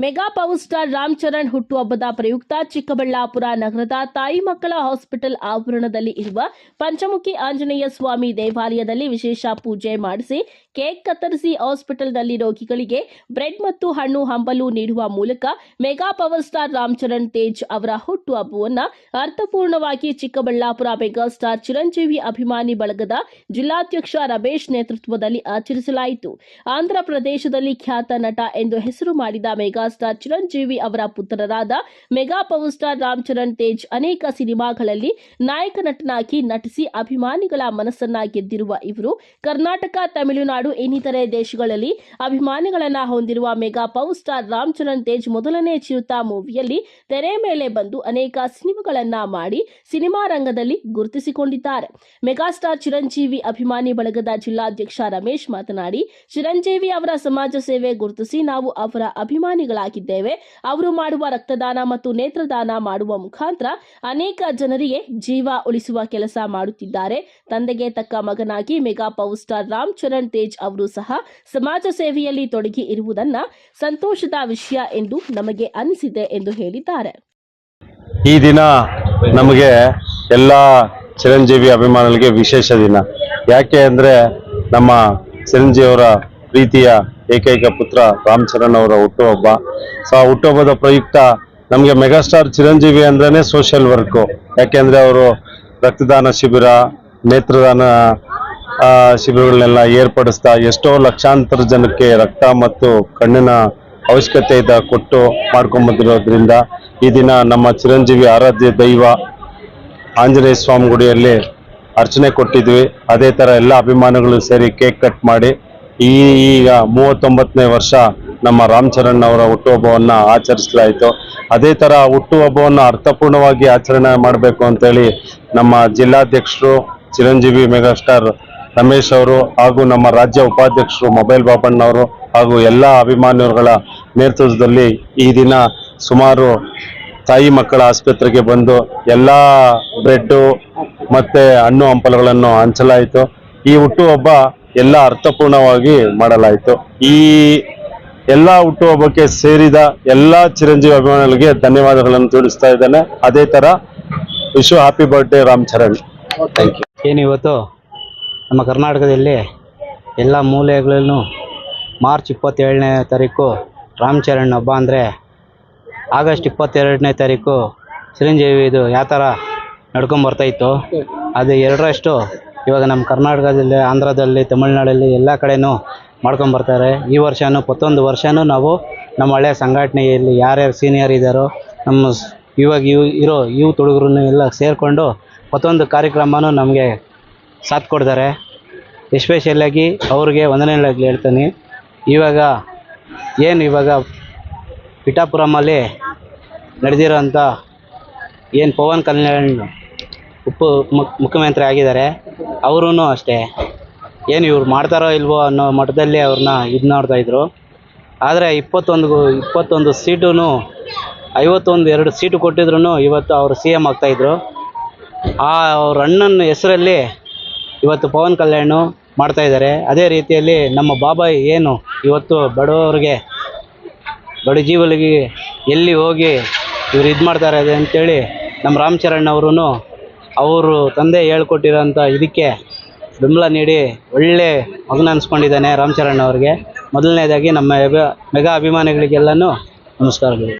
Mega power star Ram Charan ಹುಟ್ಟುಹಬ್ಬದ ಪ್ರಯುಕ್ತ ಚಿಕ್ಕಬಳ್ಳಾಪುರ ನಗರದ ತಾಯಿ ಮಕ್ಕಳ ಹಾಸ್ಪಿಟಲ್ ಆವರಣದಲ್ಲಿ ಇರುವ ಪಂಚಮುಖಿ ಆಂಜನೇಯ ಸ್ವಾಮಿ ದೇವಾಲಯದಲ್ಲಿ ವಿಶೇಷ ಪೂಜೆ ಮಾಡಿಸಿ ಕೇಕ್ ಕತ್ತರಿಸಿ ಹಾಸ್ಪಿಟಲ್ನಲ್ಲಿ ರೋಗಿಗಳಿಗೆ ಬ್ರೆಡ್ ಮತ್ತು ಹಣ್ಣು ಹಂಬಲು ನೀಡುವ ಮೂಲಕ mega power star Ram Charan Tej ಅವರ ಹುಟ್ಟುಹಬ್ಬವನ್ನು ಅರ್ಥಪೂರ್ಣವಾಗಿ ಚಿಕ್ಕಬಳ್ಳಾಪುರ ಮೆಗಾ ಸ್ಟಾರ್ ಚಿರಂಜೀವಿ ಅಭಿಮಾನಿ ಬಳಗದ ಜಿಲ್ಲಾಧ್ಯಕ್ಷ ರಮೇಶ್ ನೇತೃತ್ವದಲ್ಲಿ ಆಚರಿಸಲಾಯಿತು. ಆಂಧ್ರ ಪ್ರದೇಶದಲ್ಲಿ ಖ್ಯಾತ ನಟ ಎಂದು ಹೆಸರು ಮಾಡಿದ ಮೆಗಾ ಸ್ಟಾರ್ ಚಿರಂಜೀವಿ ಅವರ ಪುತ್ರರಾದ mega power star Ram Charan Tej ಅನೇಕ ಸಿನಿಮಾಗಳಲ್ಲಿ ನಾಯಕ ನಟನಾಗಿ ನಟಿಸಿ ಅಭಿಮಾನಿಗಳ ಮನಸ್ಸನ್ನ ಗೆದ್ದಿರುವ ಇವರು ಕರ್ನಾಟಕ, ತಮಿಳುನಾಡು ಇನ್ನಿತರೆ ದೇಶಗಳಲ್ಲಿ ಅಭಿಮಾನಿಗಳನ್ನ ಹೊಂದಿರುವ mega power star Ram Charan Tej ಮೊದಲನೇ ಚಿರುತ ಮೂವಿಯಲ್ಲಿ ತೆರೆ ಮೇಲೆ ಬಂದು ಅನೇಕ ಸಿನಿಮಾಗಳನ್ನ ಮಾಡಿ ಸಿನಿಮಾ ರಂಗದಲ್ಲಿ ಗುರುತಿಸಿಕೊಂಡಿದ್ದಾರೆ. ಮೆಗಾಸ್ಟಾರ್ ಚಿರಂಜೀವಿ ಅಭಿಮಾನಿ ಬಳಗದ ಜಿಲ್ಲಾಧ್ಯಕ್ಷ ರಮೇಶ್ ಮಾತನಾಡಿ, ಚಿರಂಜೀವಿ ಅವರ ಸಮಾಜ ಸೇವೆ ಗುರುತಿಸಿ ನಾವು ಅವರ ಅಭಿಮಾನಿಗಳಾಗಿದ್ದೇವೆ. ಅವರು ಮಾಡುವ ರಕ್ತದಾನ ಮತ್ತು ನೇತ್ರದಾನ ಮಾಡುವ ಮುಖಾಂತರ ಅನೇಕ ಜನರಿಗೆ ಜೀವ ಉಳಿಸುವ ಕೆಲಸ ಮಾಡುತ್ತಿದ್ದಾರೆ. ತಂದೆಗೆ ತಕ್ಕ ಮಗನಾಗಿ mega power star Ram Charan Tej ಅವರು ಸಹ ಸಮಾಜ ಸೇವೆಯಲ್ಲಿ ತೊಡಗಿ ಇರುವುದನ್ನ ಸಂತೋಷದ ವಿಷಯ ಎಂದು ನಮಗೆ ಅನಿಸಿದೆ ಎಂದು ಹೇಳಿದ್ದಾರೆ. ಈ ದಿನ ನಮಗೆ ಎಲ್ಲ ಚಿರಂಜೀವಿ ಅಭಿಮಾನಿಗಳಿಗೆ ವಿಶೇಷ ದಿನ. ಯಾಕೆ ಅಂದ್ರೆ ನಮ್ಮ ಚಿರಂಜೀವಿಯವರ ಪ್ರೀತಿಯ ಏಕೈಕ ಪುತ್ರ ರಾಮಚರಣ್ ಅವರ ಹುಟ್ಟುಹಬ್ಬ. ಸೊ, ಆ ಹುಟ್ಟುಹಬ್ಬದ ಪ್ರಯುಕ್ತ ನಮಗೆ ಮೆಗಾಸ್ಟಾರ್ ಚಿರಂಜೀವಿ ಅಂದ್ರೇನೆ ಸೋಷಿಯಲ್ ವರ್ಕು ಯಾಕೆಂದ್ರೆ ಅವರು ರಕ್ತದಾನ ಶಿಬಿರ, ನೇತ್ರದಾನ ಶಿಬಿರಗಳನ್ನೆಲ್ಲ ಏರ್ಪಡಿಸ್ತಾ ಎಷ್ಟೋ ಲಕ್ಷಾಂತರ ಜನಕ್ಕೆ ರಕ್ತ ಮತ್ತು ಕಣ್ಣಿನ ಅವಶ್ಯಕತೆ ಇದ್ದ ಕೊಟ್ಟು ಮಾಡ್ಕೊಂಬಂದಿರೋದ್ರಿಂದ ಈ ದಿನ ನಮ್ಮ ಚಿರಂಜೀವಿ ಆರಾಧ್ಯ ದೈವ ಆಂಜನೇಯ ಸ್ವಾಮಿ ಗುಡಿಯಲ್ಲಿ ಅರ್ಚನೆ ಕೊಟ್ಟಿದ್ವಿ. ಅದೇ ತರ ಎಲ್ಲ ಅಭಿಮಾನಿಗಳು ಸೇರಿ ಕೇಕ್ ಕಟ್ ಮಾಡಿ ಈ ಈಗ ಮೂವತ್ತೊಂಬತ್ತನೇ ವರ್ಷ ನಮ್ಮ ರಾಮ್ ಚರಣ್ ಅವರ ಹುಟ್ಟುಹಬ್ಬವನ್ನು ಆಚರಿಸಲಾಯಿತು. ಅದೇ ತರ ಹುಟ್ಟುಹಬ್ಬವನ್ನು ಅರ್ಥಪೂರ್ಣವಾಗಿ ಆಚರಣೆ ಮಾಡಬೇಕು ಅಂತೇಳಿ ನಮ್ಮ ಜಿಲ್ಲಾಧ್ಯಕ್ಷರು ಚಿರಂಜೀವಿ ಮೆಗಾಸ್ಟಾರ್ ರಮೇಶ್ ಅವರು ಹಾಗೂ ನಮ್ಮ ರಾಜ್ಯ ಉಪಾಧ್ಯಕ್ಷರು ಮೊಬೈಲ್ ಬಾಬಣ್ಣವರು ಹಾಗೂ ಎಲ್ಲ ಅಭಿಮಾನಿಗಳ ನೇತೃತ್ವದಲ್ಲಿ ಈ ದಿನ ಸುಮಾರು ತಾಯಿ ಮಕ್ಕಳ ಆಸ್ಪತ್ರೆಗೆ ಬಂದು ಎಲ್ಲ ಬ್ರೆಡ್ಡು ಮತ್ತೆ ಹಣ್ಣು ಹಂಪಲುಗಳನ್ನು ಹಂಚಲಾಯಿತು. ಈ ಹುಟ್ಟುಹಬ್ಬ ಎಲ್ಲ ಅರ್ಥಪೂರ್ಣವಾಗಿ ಮಾಡಲಾಯಿತು. ಈ ಎಲ್ಲ ಹುಟ್ಟುಹಬ್ಬಕ್ಕೆ ಸೇರಿದ ಎಲ್ಲ ಚಿರಂಜೀವಿ ಅಭಿಮಾನಿಗಳಿಗೆ ಧನ್ಯವಾದಗಳನ್ನು ತಿಳಿಸ್ತಾ ಇದ್ದೇನೆ. ಅದೇ ತರ wish happy birthday Ram Charan. Thank you ಏನಿವತ್ತು? ನಮ್ಮ ಕರ್ನಾಟಕದಲ್ಲಿ ಎಲ್ಲ ಮೂಲೆಗಳಲ್ಲೂ ಮಾರ್ಚ್ ಇಪ್ಪತ್ತೇಳನೇ ತಾರೀಕು ರಾಮಚರಣ್ ಹಬ್ಬ ಅಂದರೆ ಆಗಸ್ಟ್ ಇಪ್ಪತ್ತೆರಡನೇ ತಾರೀಕು ಚಿರಂಜೀವಿದು ಯಾವ ಥರ ನಡ್ಕೊಂಬರ್ತಾಯಿತ್ತು ಅದು ಎರಡರಷ್ಟು ಇವಾಗ ನಮ್ಮ ಕರ್ನಾಟಕದಲ್ಲಿ, ಆಂಧ್ರದಲ್ಲಿ, ತಮಿಳ್ನಾಡಲ್ಲಿ ಎಲ್ಲ ಕಡೆಯೂ ಮಾಡ್ಕೊಂಬರ್ತಾರೆ ಈ ವರ್ಷವೂ ಪ್ರತಿಯೊಂದು ವರ್ಷವೂ ನಾವು ನಮ್ಮ ಹಳೆಯ ಸಂಘಟನೆಯಲ್ಲಿ ಯಾರ್ಯಾರು ಸೀನಿಯರ್ ಇದ್ದಾರೋ ನಮ್ಮ ಇವಾಗ ಇವ್ ಇರೋ, ಇವು ತುಡುಗರನ್ನು ಎಲ್ಲ ಸೇರಿಕೊಂಡು ಪ್ರತಿಯೊಂದು ಕಾರ್ಯಕ್ರಮವೂ ನಮಗೆ ಸಾಥ್ ಕೊಡ್ತಾರೆ. ಎಸ್ಪೆಷಲಿಯಾಗಿ ಅವ್ರಿಗೆ ವಂದನೆಗಳಾಗಲಿ ಹೇಳ್ತೀನಿ. ಇವಾಗ ಏನು ಇವಾಗ ಪಿಠಾಪುರಮಲ್ಲಿ ನಡೆದಿರೋಂಥ ಏನು ಪವನ್ ಕಲ್ಯಾಣ್ ಉಪ ಮುಖ್ ಮುಖ್ಯಮಂತ್ರಿ ಆಗಿದ್ದಾರೆ ಅವರೂ ಅಷ್ಟೇ. ಏನು ಇವ್ರು ಮಾಡ್ತಾರೋ ಇಲ್ವೋ ಅನ್ನೋ ಮಟ್ಟದಲ್ಲಿ ಅವ್ರನ್ನ ಇದು ನೋಡ್ತಾಯಿದ್ರು ಆದರೆ ಇಪ್ಪತ್ತೊಂದು ಇಪ್ಪತ್ತೊಂದು ಸೀಟೂ ಐವತ್ತೊಂದು ಎರಡು ಸೀಟು ಕೊಟ್ಟಿದ್ರು ಇವತ್ತು ಅವರು ಸಿ ಎಂ ಆಗ್ತಾಯಿದ್ರು ಆ ಅವ್ರ ಅಣ್ಣನ ಹೆಸರಲ್ಲಿ ಇವತ್ತು ಪವನ್ ಕಲ್ಯಾಣ್ ಮಾಡ್ತಾ ಇದ್ದಾರೆ. ಅದೇ ರೀತಿಯಲ್ಲಿ ನಮ್ಮ ಬಾಬಾಯ್ ಏನು ಇವತ್ತು ಬಡವರಿಗೆ, ಬಡ ಜೀವಲಿಗೆ ಎಲ್ಲಿ ಹೋಗಿ ಇವ್ರು ಇದು ಮಾಡ್ತಾರೆ ಅದೇ ಅಂತೇಳಿ ನಮ್ಮ ರಾಮಚರಣ್ ಅವರು ಅವರು ತಂದೆ ಹೇಳ್ಕೊಟ್ಟಿರೋಂಥ ಇದಕ್ಕೆ ಬೆಂಬಲ ನೀಡಿ ಒಳ್ಳೆ ಮಗನ ಅನ್ಸ್ಕೊಂಡಿದ್ದಾನೆ ರಾಮಚರಣ್ ಅವ್ರಿಗೆ. ಮೊದಲನೇದಾಗಿ ನಮ್ಮ ಮೆಗಾ ಅಭಿಮಾನಿಗಳಿಗೆಲ್ಲನೂ ನಮಸ್ಕಾರಗಳು.